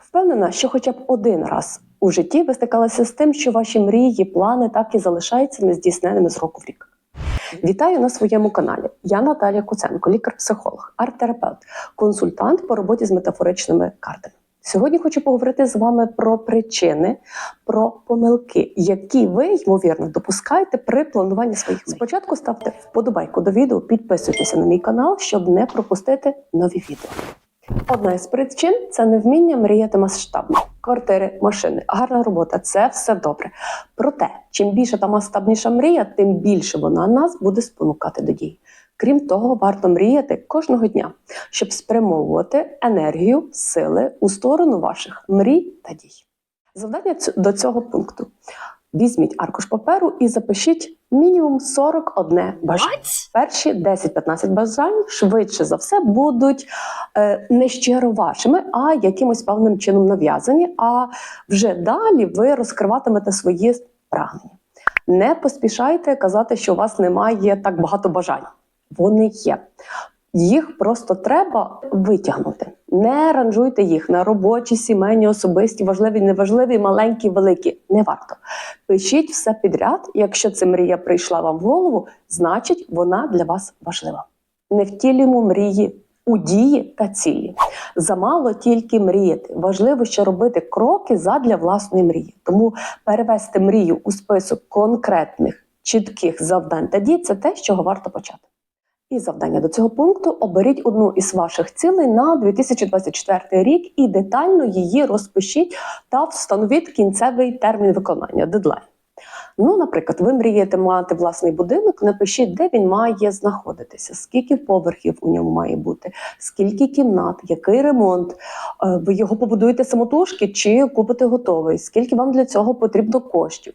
Впевнена, що хоча б один раз у житті ви стикалися з тим, що ваші мрії, плани так і залишаються нездійсненими з року в рік. Вітаю на своєму каналі. Я Наталія Куценко, лікар-психолог, арт-терапевт, консультант по роботі з метафоричними картами. Сьогодні хочу поговорити з вами про причини, про помилки, які ви ймовірно допускаєте при плануванні своїх. Спочатку ставте вподобайку до відео, підписуйтеся на мій канал, щоб не пропустити нові відео. Одна із причин це невміння мріяти масштабно. Квартири, машини, гарна робота це все добре. Проте, чим більше та масштабніша мрія, тим більше вона нас буде спонукати до дій. Крім того, варто мріяти кожного дня, щоб спрямовувати енергію, сили у сторону ваших мрій та дій. Завдання до цього пункту: візьміть аркуш паперу і запишіть мінімум 41 бажання. Перші 10-15 бажань швидше за все будуть е, не щиро вашими, а якимось певним чином нав'язані. А вже далі ви розкриватимете свої прагнення. Не поспішайте казати, що у вас немає так багато бажань. Вони є. Їх просто треба витягнути. Не ранжуйте їх на робочі, сімейні, особисті, важливі, неважливі, маленькі, великі. Не варто. Пишіть все підряд. Якщо ця мрія прийшла вам в голову, значить вона для вас важлива. Не втілюємо мрії у дії та цілі. Замало тільки мріяти. Важливо ще робити кроки задля власної мрії. Тому перевести мрію у список конкретних чітких завдань та дій це те, з чого варто почати. І завдання до цього пункту оберіть одну із ваших цілей на 2024 рік і детально її розпишіть та встановіть кінцевий термін виконання дедлайн. Ну, наприклад, ви мрієте мати власний будинок, напишіть, де він має знаходитися, скільки поверхів у ньому має бути, скільки кімнат, який ремонт. Е, Ви його побудуєте самотужки чи купите готовий, скільки вам для цього потрібно коштів.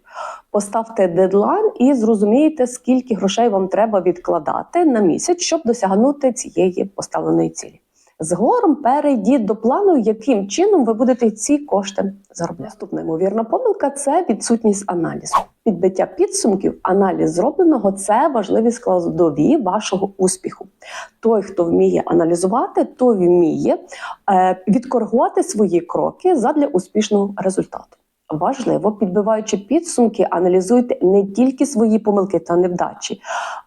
Поставте дедлайн і зрозумієте, скільки грошей вам треба відкладати на місяць, щоб досягнути цієї поставленої цілі. Згором перейдіть до плану, яким чином ви будете ці кошти заробляти. Наступна ймовірна помилка це відсутність аналізу. Підбиття підсумків, аналіз зробленого це важливі складові вашого успіху. Той, хто вміє аналізувати, той вміє е, відкоригувати свої кроки задля успішного результату. Важливо, підбиваючи підсумки, аналізуйте не тільки свої помилки та невдачі,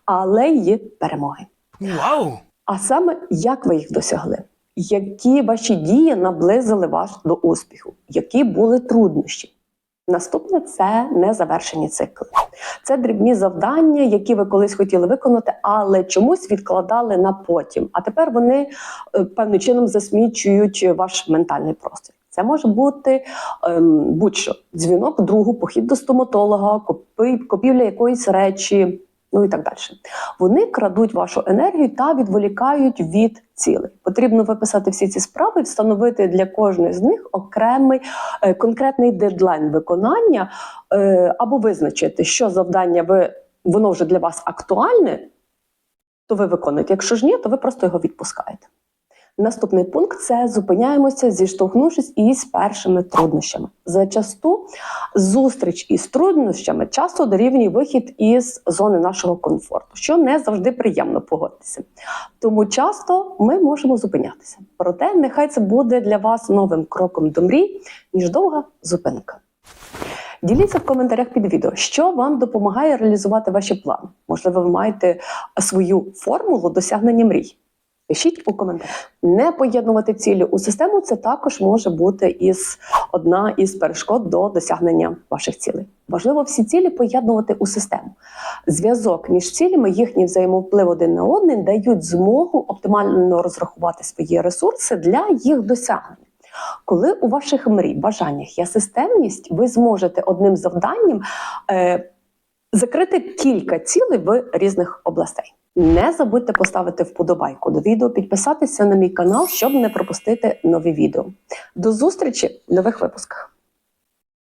але й перемоги. Вау! А саме, як ви їх досягли? Які ваші дії наблизили вас до успіху? Які були труднощі? Наступне це незавершені цикли. Це дрібні завдання, які ви колись хотіли виконати, але чомусь відкладали на потім. А тепер вони е, певним чином засмічують ваш ментальний простір. Це може бути ем, будь-що: дзвінок другу, похід до стоматолога, купівля якоїсь речі, ну і так далі. Вони крадуть вашу енергію та відволікають від цілей. Потрібно виписати всі ці справи, встановити для кожної з них окремий е, конкретний дедлайн виконання, е, або визначити, що завдання ви воно вже для вас актуальне, то ви виконуєте. Якщо ж ні, то ви просто його відпускаєте. Наступний пункт це зупиняємося, зіштовхнувшись із першими труднощами. Зачасту зустріч із труднощами часто дорівнює вихід із зони нашого комфорту, що не завжди приємно погодитися. Тому часто ми можемо зупинятися. Проте нехай це буде для вас новим кроком до мрій, ніж довга зупинка. Діліться в коментарях під відео, що вам допомагає реалізувати ваші плани. Можливо, ви маєте свою формулу досягнення мрій. Пишіть у коментарях. Не поєднувати цілі у систему це також може бути із одна із перешкод до досягнення ваших цілей. Важливо всі цілі поєднувати у систему. Зв'язок між цілями, їхній взаємовплив один на один дають змогу оптимально розрахувати свої ресурси для їх досягнення. Коли у ваших мрій, бажаннях є системність, ви зможете одним завданням е, закрити кілька цілей в різних областей. Не забудьте поставити вподобайку до відео, підписатися на мій канал, щоб не пропустити нові відео. До зустрічі в нових випусках.